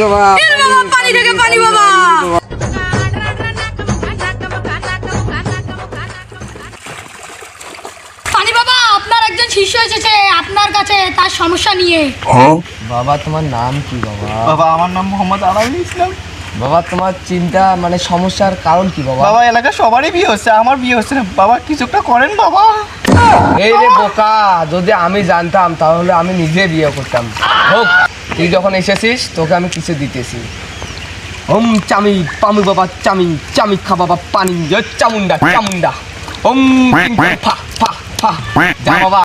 বাবা পানি থেকে পানি বাবা। পানি বাবা আপনার একজন শিষ্য এসেছে আপনার কাছে তার সমস্যা নিয়ে। বাবা তোমার নাম কি বাবা? বাবা আমার নাম মোহাম্মদ আলাউল ইসলাম। বাবা তোমার চিন্তা মানে সমস্যার কারণ কি বাবা? বাবা এলাকা সবারই বিয়ে হচ্ছে আমার বিয়ে হচ্ছে না। বাবা কিছু একটা করেন বাবা। এই রে বোকা যদি আমি জানতাম তাহলে আমি নিজে বিয়ে করতাম। হোক। তুই যখন এসেছিস তোকে আমি কিছু দিতেছি। ওম চামি পামু বাবা চামি চামি খা বাবা পানি চামুন্ডা চামুন্ডা। ওম পিং পিং ফা ফা ফা। যা বাবা।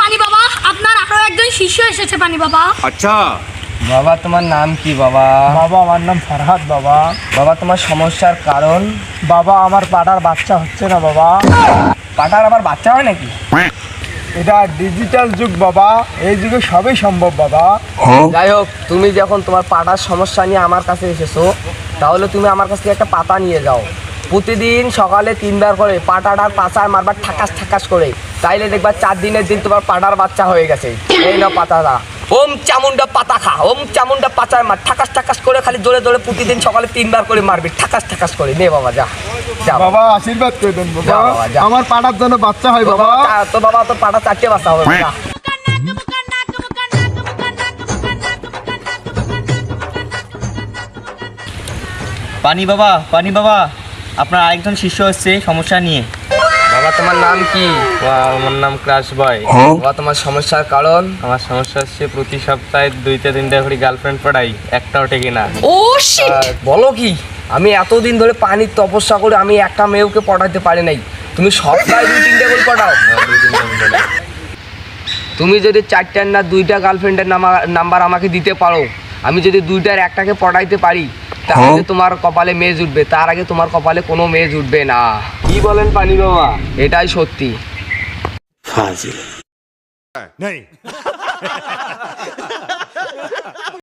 পানি বাবা আপনার আরও একজন শিষ্য এসেছে পানি বাবা। বাবা তোমার নাম কি বাবা? বাবা আমার নাম ফরহাদ বাবা। বাবা তোমার সমস্যার কারণ? বাবা আমার পাড়ার বাচ্চা হচ্ছে না বাবা। পাটার আবার বাচ্চা হয় নাকি? এটা ডিজিটাল যুগ বাবা। এই যুগে সবই সম্ভব বাবা। যাই হোক তুমি যখন তোমার পাটার সমস্যা নিয়ে আমার কাছে এসেছ তাহলে তুমি আমার কাছ থেকে একটা পাতা নিয়ে যাও। প্রতিদিন সকালে তিনবার করে পাটাটার পাচার মারবার ঠাকাস ঠাকাস করে। তাইলে দেখবা চার দিনের দিন তোমার পাটার বাচ্চা হয়ে গেছে। এই না পাতাটা। ওম চামুন্ডা পাতা খা ওম চামুন্ডা পাচার মার ঠাকাস ঠাকাস করে খালি জোরে জোরে প্রতিদিন সকালে তিনবার করে মারবি ঠাকাস ঠাকাস করে নে বাবা যা বাবা। আশীর্বাদ করে দেন বাবা আমার পাড়ার জন্য বাচ্চা হয় বাবা বাবা তো বাবা তো পাটা চারটে বাচ্চা হবে। পানি বাবা পানি বাবা আপনার আরেকজন শিষ্য হচ্ছে সমস্যা নিয়ে বাবা তোমার নাম কি? আমার নাম ক্রাশ বয়। বাবা তোমার সমস্যার কারণ? আমার সমস্যা হচ্ছে প্রতি সপ্তাহে দুইটা তিনটা করে গার্লফ্রেন্ড পড়াই একটাও টেকে না ও শিট বলো কি আমি এতদিন ধরে পানির তপস্যা করে আমি একটা মেয়েকে পারি নাই। তুমি সপ্তাহে দুই তিনটা করে পটাও তুমি যদি চারটার না দুইটা গার্লফ্রেন্ডের নাম্বার আমাকে দিতে পারো আমি যদি দুইটার একটাকে পটাইতে পারি তাহলে তোমার কপালে মেয়ে জুটবে তার আগে তোমার কপালে কোনো মেয়ে জুটবে না। কি বলেন পানি বাবা? এটাই সত্যি।